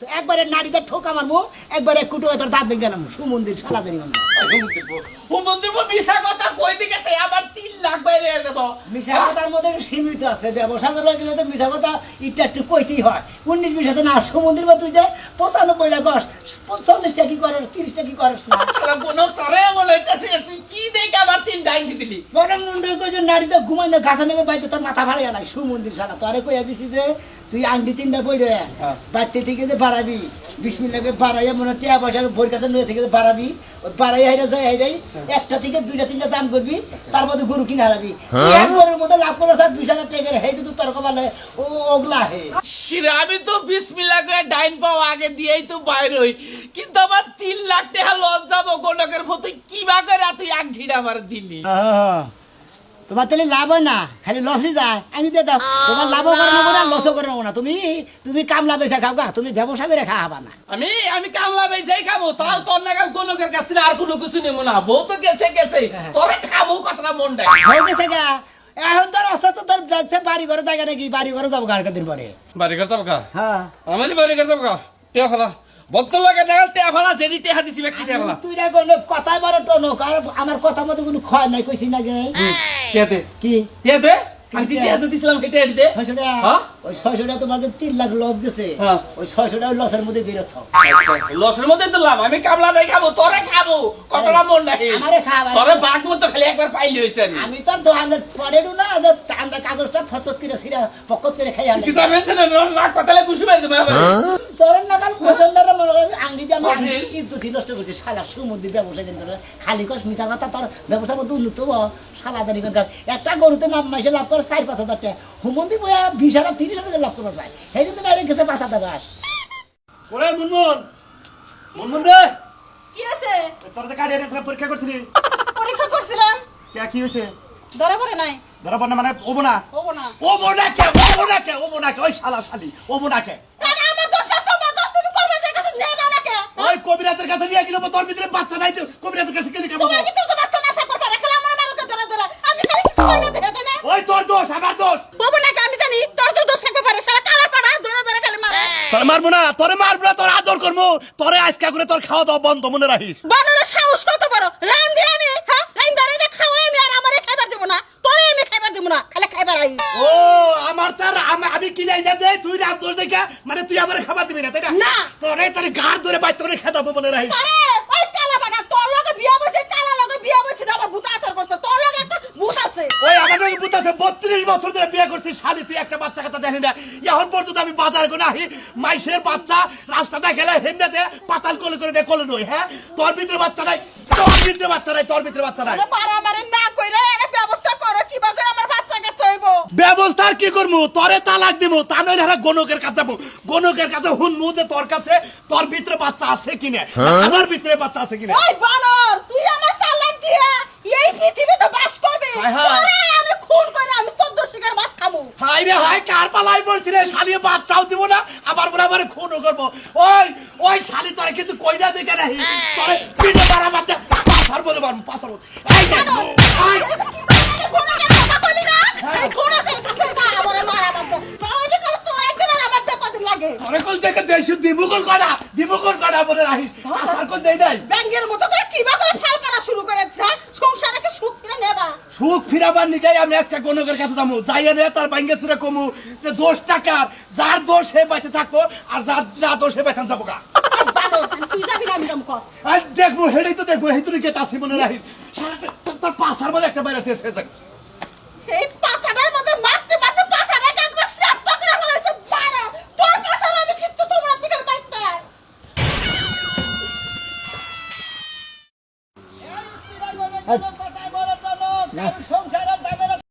তো একবারে নারীদের ঠোকা মারবো একবারে কুটো তোর দাঁত ভেঙে নামো সুমন্দির সালাদারি মারবো সুমন্দির মিশা কথা কই দিকে তে আবার তিন লাখ বাইরে দেব। মিশা কথার মধ্যে সীমিত আছে ব্যবসা করবার গেলে তো মিশা কথা ইটা একটু কইতেই হয়। উনিশ বিশ হাতে না সুমন্দির মতো তুই যে পঁচানব্বই লাখ চল্লিশটা কি করার তিরিশটা কি করাস না কোনো তরে মনে হইতাছে তুই কি দেখে আবার তিন ডাইনি দিলি? বড় মুন্ডে কই যে নারীতে ঘুমাই না গাছা নেগে বাইতে তোর মাথা ভাড়াইয়া নাই সুমন্দির সারা তোরে কইয়া দিছি যে তুই আংটি তিনটা বই রে বাড়তে থেকে যে বাড়াবি বিসমিল্লাকে বাড়াইয়া মনে হয় টিয়া পয়সা ভোর কাছে নয়ে থেকে বাড়াবি হাইরা যায় হাইরাই একটা থেকে দুইটা তিনটা দাম করবি তার গরু কিনে হারাবি। এক গরুর মধ্যে লাভ করো স্যার বিশ হাজার টাকা হেই তো তোর কমালে ও ওগলা হে। আমি তো বিসমিল্লা করে ডাইন পাও আগে দিয়েই তো বাইর হই। কিন্তু আমার তিন লাখ টাকা লস যাব গোলকের ফটো কি বা করে তুই আংটিটা আমার দিলি। তোমার তাহলে লাভ হয় না খালি লসই যায়। আমি দিয়ে দাও। তোমার লাভও করে নেব না লসও করে নেব না। তুমি তুমি কামলা বেচা খাও গা। তুমি ব্যবসা করে খাওয়াবা না। আমি আমি কামলা বেচাই খাব। তাও তোর নাগাল গোলকের কাছ থেকে আর কোনো কিছু নেব না। বউ তো গেছে গেছে। তোরে খাব কথাটা মন ডাক হয়ে গেছে গা। এখন তোর অস্ত তোর যাচ্ছে বাড়ি ঘরে জায়গা নাকি? বাড়ি ঘরে যাব গাড়ি দিন পরে। বাড়ি করতে কা হ্যাঁ। আমারই বাড়ি করতে কা টেয়া ফেলা লাগে নাগাল টেয়া ফেলা যেটি টেহা দিছি ব্যক্তি টেয়া ফেলা তুই না কোনো কথাই বড় টনক আর আমার কথা মতো কোনো খয় নাই কইছি না গে। কেতে কি? কেতে আংটি টেহা? তো দিছিলাম দিতে ছয়শো টাকা। হ্যাঁ? ওই ছয়শো টাকা তোমার যে তিন লাখ লস গেছে হ্যাঁ। ওই ছয়শো টাকা লসের মধ্যে দিয়ে থাও লসের মধ্যে দিলাম আমি কামলা দেই খাব তোরে খাব কতটা মন নাই আমারে খাওয়াবা। তোরে বাঘ মতো খালি একবার পাইলি হইছে আমি। আমি তোর দোকানের পরে না যে ঠান্ডা কাগজটা ফসত করে সিরা পকত করে খাই আনলি কি যাবে না লাখ কথালে খুশি মারি দেবে আবার তোর নাগাল পছন্দের মনে করে আংটি দিয়ে আমি মাঝে? ইদ্যুতি নষ্ট করছি। শালা সমুদ্র ব্যবসা দিন করে খালি কস মিশা কথা তোর ব্যবসার মধ্যে উন্নত হব শালা করে একটা গরুতে নাম মাসে লাভ করে চার পাঁচ হাজার টাকা। হুমন্দি বয়া বিশ হাজার তিরিশ হাজার লাভ করব চাই। সেই জন্য ডাইরেক্ট গেছে পাঁচ হাজার বাস। ওরে মুনমুন! মুনমুন রে! কি আছে তোর তো কাজে এনেছিলাম পরীক্ষা করছিলি? পরীক্ষা করছিলাম। কে কি হয়েছে? ধরা পড়ে নাই। ধরা পড়না মানে ওবো না। হব না। ওবো না কে ওবো না কে ওবো না কে ওই শালা শালি ওবো না কে আরে আমার দোষ না তোমার দোষ তুমি করবে যে কাছে নিয়ে যাও না কে ওই কবিরাজের কাছে নিয়ে গেল তোর ভিতরে বাচ্চা নাই তো কবিরাজের কাছে গেলি কেমন তোমার ভিতরে তো বাচ্চা না থাকবে পারে খেলা আমার মারুকে ধরে ধরে। আমি খালি কিছু কই না দেখে না ওই তোর দোষ আমার দোষ। বাবু না আমি জানি তোর তো দোষ থাকবে পারে সারা কালা পাড়া ধরে ধরে খালি মারে। তোর মারবো না তোরে মারবো না তোর আদর করব। তোরে আজকে করে তোর খাওয়া দাওয়া বন্ধ মনে রাখিস। বানরের সাহস কত বড়? রান দিয়ে আমি হ্যাঁ রান ধরে দে খাওয়াই আমি আর আমারে খাইবার দেব না। তোরে আমি খাইবার দেব না খালি খাইবার আই। ও আমার তার আমি- আমি না দে তুই রাত দোষ দেখা মানে তুই আমার খাবার দিবি না তাই না? না। তোরে তোর গার ধরে বাইর তোরে খেতাবো মনে রাখিস আরে ওই কালা পাড়া তোর লগে বিয়া বসে কালা লগে বিয়া বসে না আবার ভূত আসার করছে। তোর লগে একটা ভূত আছে। ওই আমাদের বুত আছে বত্রিশ বছর ধরে বিয়ে করছিস শালি তুই একটা বাচ্চা কথা দেখি না। এখন পর্যন্ত আমি বাজার করে আহি মাইসের বাচ্চা রাস্তাটা গেলে হেন্দে যে পাতাল কোলে করে নে কোলে নই হ্যাঁ? তোর ভিতরে বাচ্চা নাই তোর ভিতরে বাচ্চা নাই তোর ভিতরে বাচ্চা নাই। আরে মারামারি না কইরা একটা ব্যবস্থা করো কিবা করে আমার বাচ্চাকে চাইব ব্যবস্থা কি করব তোরে তালাক দিব তা নইলে হ্যাঁ গণকের কাছে যাব। গণকের কাছে হুনমু যে তোর কাছে তোর ভিতরে বাচ্চা আছে কিনা আমার ভিতরে বাচ্চা আছে কিনা ওই বানর তুই আমার তালাক দিয়া এই পৃথিবীতে বাস করবি? হায় হায়। তোরে আমি খুন করে আমি চোদ্দ শিকার ভাত খাব। হাই রে হাই কার পালাই বলছি রে? শালি বাচ্চাও দিব না আবার বলে আবার খুনও করব। ওই ওই শালি তোরে কিছু কই না দেখে নাহি। তোরে পিঠে মারা বাচ্চা পাসার বলে পারব পাসার বলে। এই দেখ। লাগে। তোরে কল দেখে দেশু দিমুকল করা দিমুকল করা বলে রাখিস। পাসার কল দেই নাই? ব্যাঙ্গের মতো করে কিবা করে ফাল করা শুরু করেছে? সংসারে কি সুখ ফিরে নেবা। সুখ ফিরাবার নিগাই আমি আজকে গণকের কাছে যাব। যাইয়া রে তার ভাঙ্গে সুরে কমু যে দোষ টাকার যার দোষ হে বাইতে থাকব আর যার না দোষ হে বাইতে যাব গা। তুই যাবি না আমি কর। আজ দেখব হেডেই তো দেখব হেতুরি কে তাসি মনে রাখিস। সারাটা তোর- পাসার মধ্যে একটা বাইরে থেকে যাক এই পাছাটার মধ্যে মারতে মারতে পাছাটা কাক করছে পকড়া ফেলেছে বানা তোর পাছার আমি কিচ্ছু তোমরা দিকে পাইতে সংসার